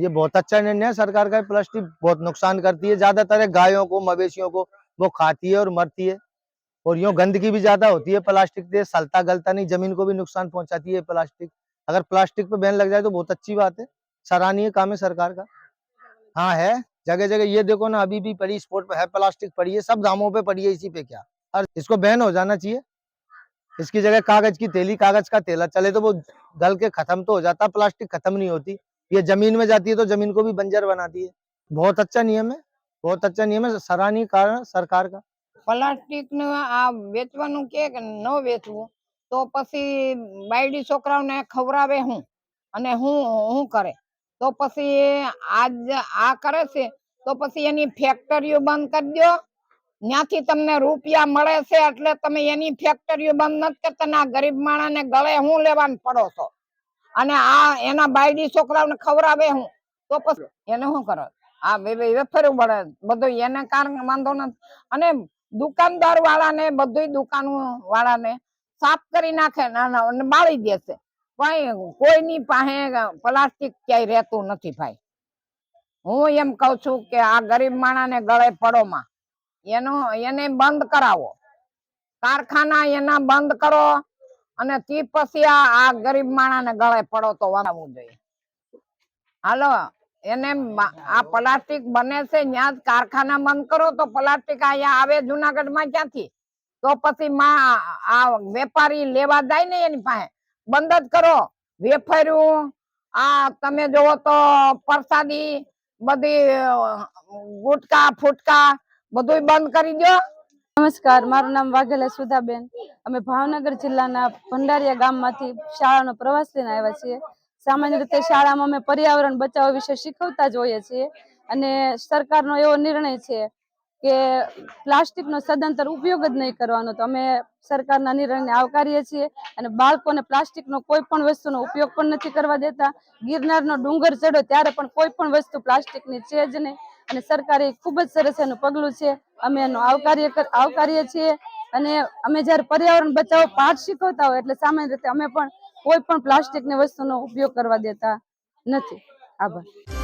ये बहुत अच्छा निर्णय है। सरकार का प्लास्टिक बहुत नुकसान करती है। ज़्यादातर गायों को, मवेशियों को वो खाती है और मरती है। और यूँ गंदगी भी ज़्यादा होती है प्लास्टिक से, सलता गलता नहीं, ज़मीन को भी नुकसान पहुंचाती है प्लास्टिक। अगर प्लास्टिक पे बैन लग जाए तो बहुत अच्छी बात है। सराहनीय काम है सरकार का। हाँ है। जगह जगह ये देखो ना, अभी भी पड़ी स्पोर्ट पे, है प्लास्टिक पड़ी है, सब दामों पे पड़ी है इसी पे क्या? और इसको बैन हो जाना चाहिए। इसकी जगह कागज़ की थैली, कागज़ का थैला, चले तो वो गल के खत्म तो हो जाता, प्लास्टिक खत्म नहीं होती। ये जमीन में जाती है तो जमीन को भी बंजर बनाती है बहुत अच्छा नियम है बहुत अच्छा नियम है सराहनीय कारण सरकार का પ્લાસ્ટિક નું આ વેચવાનું કે કે ન વેચવું તો પછી બાયડી છોકરાઓને ખવડાવે હું અને હું હું કરે તો પછી આજ આ કરે છે તો પછી એની ફેક્ટરીઓ બંધ કરી દો ત્યાંથી તમને રૂપિયા મળે છે એટલે તમે એની ફેક્ટરીઓ બંધ નથી કરતા ને આ ગરીબ માણસને ગળે હું લેવાનું પડો છો અને આ એના બાયડી છોકરાઓને ખવડાવે હું, તો પછી એને શું કરો? આ વેફરું પડે બધું એને કારણે વાંધો નથી અને દુકાનદાર વાળાને બધી દુકાનો વાળાને સાફ કરી નાખે અને બાળી દેશે કઈ કોઈની પાસે પ્લાસ્ટિક ક્યાંય રહેતું નથી ભાઈ. હું એમ કઉ છું કે આ ગરીબ માણાને ગળે પડોમાં એનો એને બંધ કરાવો. કારખાના એના બંધ કરો. અને તે પછી આ ગરીબ માણસને ગળે પડો તો વાળવું જોઈએ. હાલો એને આ પ્લાસ્ટિક બને છે ત્યાં કારખાના બંધ કરો તો પ્લાસ્ટિક અહીંયા આવે જુનાગઢમાં ક્યાંથી? તો પછી માં આ વેપારી લેવા જાય ને એની પાસે. બંધ જ કરો. વેફર્યું આ તમે જોવો તો પ્રસાદી બધી ગુટકા ફૂટકા બધુંય બંધ કરી દો નમસ્કાર, મારું નામ વાઘેલા સુધાબેન. અમે ભાવનગર જિલ્લાના ભંડારિયા ગામમાંથી શાળાનો પ્રવાસ લઈને આવ્યા છીએ. સામાન્ય રીતે શાળામાં અમે પર્યાવરણ બચાવ વિશે શીખવતા જ હોઈએ છીએ અને સરકારનો એવો નિર્ણય છે કે પ્લાસ્ટિકનો સદંતર ઉપયોગ જ નહીં કરવાનો. તો અમે સરકારના નિર્ણયને આવકારીએ છીએ અને બાળકોને પ્લાસ્ટિકનો કોઈ પણ વસ્તુનો ઉપયોગ પણ નથી કરવા દેતા. ગિરનારનો ડુંગર ચડ્યો ત્યારે પણ કોઈ પણ વસ્તુ પ્લાસ્ટિકની છે જ નહીં. અને સરકારે ખૂબ જ સરસ એનું પગલું છે. અમે એનો આવકાર્ય આવકારીએ છીએ અને અમે જ્યારે પર્યાવરણ બચાવો, પાઠ શીખવતા હોય એટલે સામાન્ય રીતે અમે પણ કોઈ પણ પ્લાસ્ટિકની વસ્તુનો ઉપયોગ કરવા દેતા નથી. આભાર.